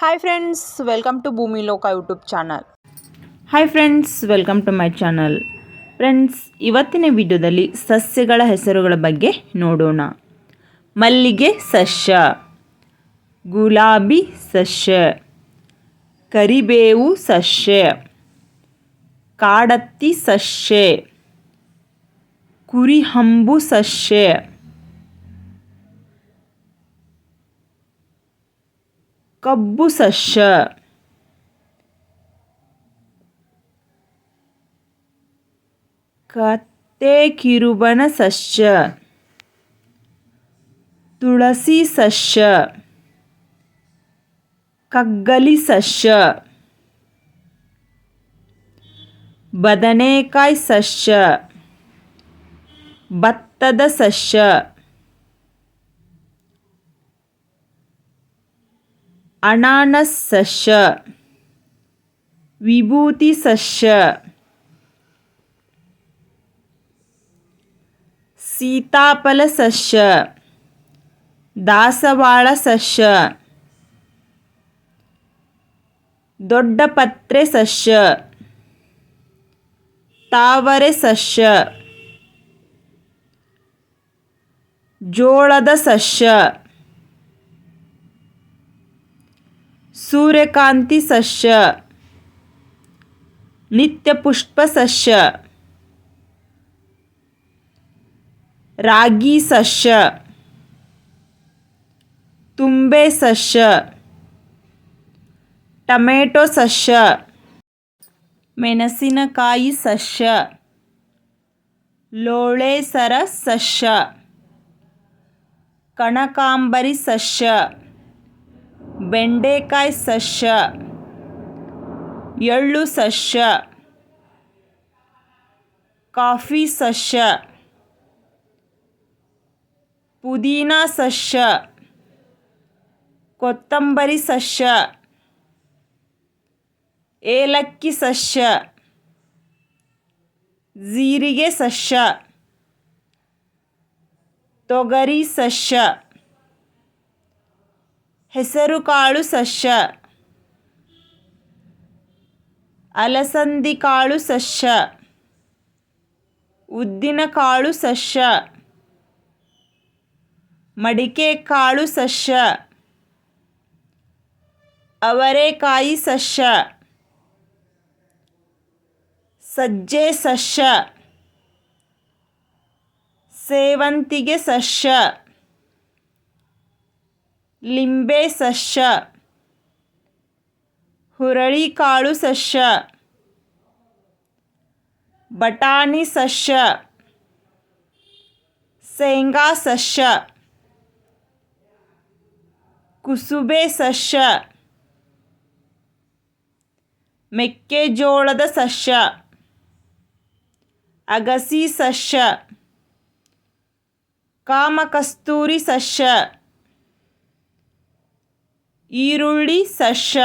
Hi friends welcome to Bhoomi Loka YouTube channel hi friends welcome to my channel friends ಇವತ್ತಿನ ವಿಡಿಯೋದಲ್ಲಿ ಸಸ್ಯಗಳ ಹೆಸರುಗಳ ಬಗ್ಗೆ ನೋಡೋಣ. ಮಲ್ಲಿಗೆ ಸಸ್ಯ, ಗುಲಾಬಿ ಸಸ್ಯ, ಕರಿಬೇವು ಸಸ್ಯ, ಕಾಡತ್ತಿ ಸಸ್ಯ, ಕುರಿಹಂಬು ಸಸ್ಯ. ಕಬ್ಬು ಸಸ್ಯ. ಕತ್ತೆ ಕಿರುಬನ ಸಸ್ಯ. ತುಳಸಿ ಸಸ್ಯ. ಕಗ್ಗಲಿ ಸಸ್ಯ. ಬದನೆಕಾಯಿ ಸಸ್ಯ. ಭತ್ತದ ಸಸ್ಯ. ಅನಾನಸ್ ಸಸ್ಯ ವಿಭೂತಿ ಸಸ್ಯ ಸೀತಾಫಲ ಸಸ್ಯ ದಾಸವಾಳ ಸಸ್ಯ ದೊಡ್ಡ ಪತ್ರೆ ಸಸ್ಯ ತಾವರೆ ಸಸ್ಯ ಜೋಳದ ಸಸ್ಯ ಸೂರ್ಯಕಾಂತಿ ಸಸ್ಯ, ನಿತ್ಯಪುಷ್ಪ ಸಸ್ಯ, ರಾಗಿ ಸಸ್ಯ, ತುಂಬೆ ಸಸ್ಯ, ಟೊಮೆಟೊ ಸಸ್ಯ, ಮೆಣಸಿನಕಾಯಿ ಸಸ್ಯ, ಲೋಳೆಸರ ಸಸ್ಯ ಕಣಕಾಂಬರಿ ಸಸ್ಯ. ಬೆಂಡೆಕಾಯಿ ಸಸ್ಯ, ಎಳ್ಳು ಸಸ್ಯ, ಕಾಫಿ ಸಸ್ಯ, ಪುದೀನ ಸಸ್ಯ, ಕೊತ್ತಂಬರಿ ಸಸ್ಯ, ಏಲಕ್ಕಿ ಸಸ್ಯ, ಜೀರಿಗೆ ಸಸ್ಯ, ತೊಗರಿ ಸಸ್ಯ. ಹೆಸರುಕಾಳು ಸಸ್ಯ. ಅಲಸಂದಿ ಕಾಳು ಸಸ್ಯ. ಉದ್ದಿನಕಾಳು ಸಸ್ಯ. ಮಡಿಕೆಕಾಳು ಸಸ್ಯ. ಅವರೆಕಾಯಿ ಸಸ್ಯ. ಸಜ್ಜೆ ಸಸ್ಯ. ಸೇವಂತಿಗೆ ಸಸ್ಯ. ಲಿಂಬೆ ಸಸ್ಯ ಹುರಳಿಕಾಳು ಸಸ್ಯ ಬಟಾಣಿ ಸಸ್ಯ ಶೇಂಗಾ ಸಸ್ಯ ಕುಸುಬೆ ಸಸ್ಯ ಮೆಕ್ಕೆಜೋಳದ ಸಸ್ಯ ಅಗಸಿ ಸಸ್ಯ ಕಾಮಕಸ್ತೂರಿ ಸಸ್ಯ ಈರುಳ್ಳಿ ಸಸ್ಯ.